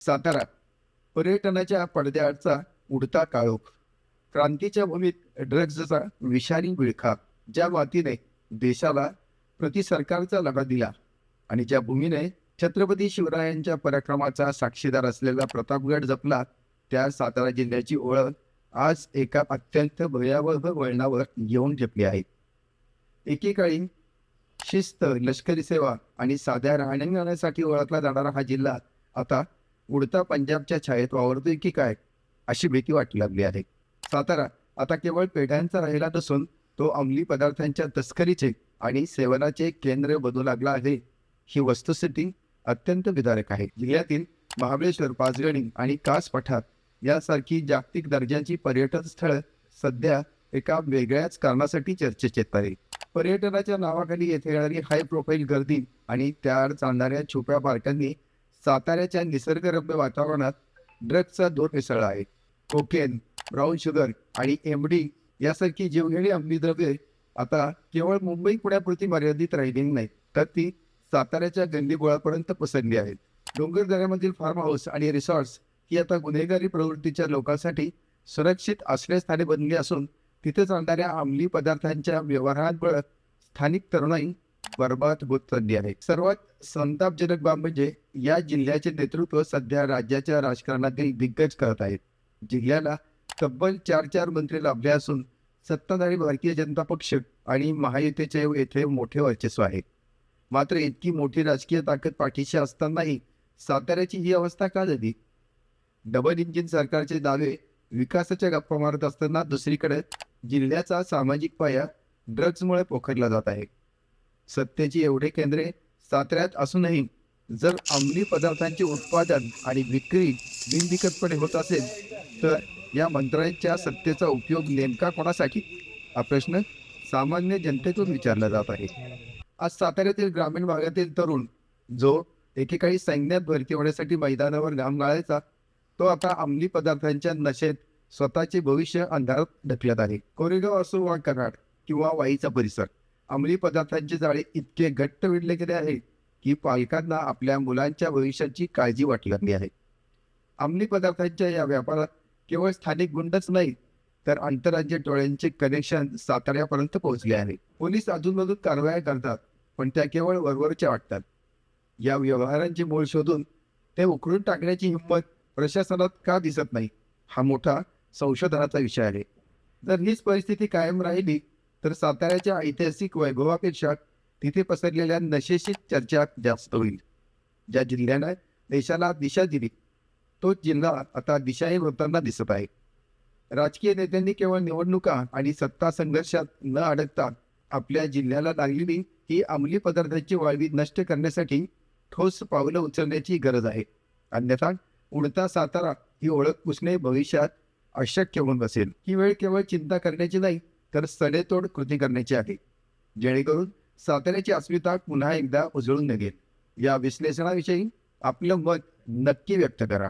सातारा पर्यटनाच्या पडद्याआडचा उडता काळोख. क्रांतीच्या भूमीत ड्रग्जचा विषारी विळखा ज्या मातीने देशाला प्रति सरकारचा लढा दिला आणि ज्या भूमीने छत्रपती शिवरायांच्या पराक्रमाचा साक्षीदार असलेला प्रतापगड जपला त्या सातारा जिल्ह्याची ओळख आज एका अत्यंत भयावह वळणावर येऊन झेपली आहे. एकेकाळी शिस्त लष्करी सेवा आणि साध्या राहण्यासाठी ओळखला जाणारा हा जिल्हा आता उडता पंजाबच्या छायेत वावरतोय की काय? अशी भीती वाटू लागली आहे. सातारा आता केवळ पेढ्यांचा राहिला नसून तो अंमली पदार्थांच्या तस्करीचे आणि सेवनाचे केंद्र बनू लागला आहे. ही वस्तुस्थिती अत्यंत विदारक आहे. जिल्ह्यातील महाबळेश्वर पाचगणी आणि कास पठार यासारखी जागतिक दर्जाची पर्यटन स्थळं सध्या एका वेगळ्याच कारणासाठी चर्चेत येत आहे. पर्यटनाच्या नावाखाली येथे येणारी हाय प्रोफाईल गर्दी आणि त्यावर चालणाऱ्या छुप्या पार्कांनी साताऱ्याच्या निसर्गरम्य वातावरणात ड्रग्जचा दोन मिसळला आहे. कोकेन ब्राऊन शुगर आणि एमडी यासारखी जीवघेणी अंमली द्रव्ये आता केवळ मुंबई पुण्यापुरती मर्यादित राहिलेली नाही तर ती साताऱ्याच्या गंदीगोळापर्यंत पसरली आहेत. डोंगर दऱ्यामधील फार्म हाऊस आणि रिसॉर्ट्स ही आता गुन्हेगारी प्रवृत्तीच्या लोकांसाठी सुरक्षित आश्रयस्थाने बनली असून तिथे चालणाऱ्या अंमली पदार्थांच्या व्यवहारांमुळे स्थानिक तरुणाई बर्बाद होत चालली आहे. सर्वात संतापजनक बाब म्हणजे या जिल्ह्याचे नेतृत्व सध्या राज्याच्या राजकारणातील दिग्गज करत आहेत. जिल्ह्याला तब्बल चार चार मंत्री लाभले असून सत्ताधारी भारतीय जनता पक्ष आणि महायुतीचे येथे मोठे वर्चस्व आहे. मात्र इतकी मोठी राजकीय ताकद पाठीशी असतानाही साताऱ्याची ही अवस्था का झाली? डबल इंजिन सरकारचे दावे विकासाच्या गप्पा मारत असताना दुसरीकडे जिल्ह्याचा सामाजिक पाया ड्रग्जमुळे पोखरला जात आहे. सत्तेची एवढे केंद्रे साताऱ्यात असूनही जर अंमली पदार्थांचे उत्पादन आणि विक्री बिनविकतपणे होत असेल तर या मंत्र्यांच्या सत्तेचा उपयोग नेमका कोणासाठी? हा प्रश्न सामान्य जनतेतून विचारला जात आहे. आज साताऱ्यातील ग्रामीण भागातील तरुण जो एकेकाळी सैन्यात भरती होण्यासाठी मैदानावर घाम गाळायचा तो आता अंमली पदार्थांच्या नशेत स्वतःचे भविष्य अंधारात ढकलत आहे. कोरेगाव असो वा कराड किंवा वाईचा परिसर अंमली पदार्थांचे जाळे इतके घट्ट विणले गेले आहे की पालकांना आपल्या मुलांच्या भविष्याची काळजी वाटू लागली आहे अंमली पदार्थांच्या या व्यापारात केवळ स्थानिक गुंडच नाही तर आंतरराज्य टोळ्यांचे कनेक्शन साताऱ्यापर्यंत पोहोचले आहे. पोलीस अधूनमधून कारवाया करतात पण त्या केवळ वरवरच्या वाटतात. या व्यवहारांची मूळ शोधून ते उकळून टाकण्याची हिंमत प्रशासनात का दिसत नाही हा मोठा संशोधनाचा विषय आहे. जर हीच परिस्थिती कायम राहिली तर साताऱ्याच्या ऐतिहासिक वैभवापेक्षा तिथे पसरलेल्या नशेशी चर्चा जास्त होईल. ज्या जिल्ह्यानं देशाला दिशा दिली तो जिल्हा आता दिशाही होताना दिसत आहे. राजकीय नेत्यांनी केवळ निवडणुका आणि सत्ता संघर्षात न अडकता आपल्या जिल्ह्याला लागलेली ही अंमली पदार्थांची वाळवी नष्ट करण्यासाठी ठोस पावलं उचलण्याची गरज आहे. अन्यथा उडता सातारा ही ओळख पुसणे भविष्यात अशक्य होऊन बसेल. ही वेळ केवळ चिंता करण्याची नाही तर सडेतोड कृती करण्याची आहे. जेणेकरून साताऱ्याची अस्मिता पुन्हा एकदा उजळून निघेल. या विश्लेषणाविषयी आपलं मत नक्की व्यक्त करा.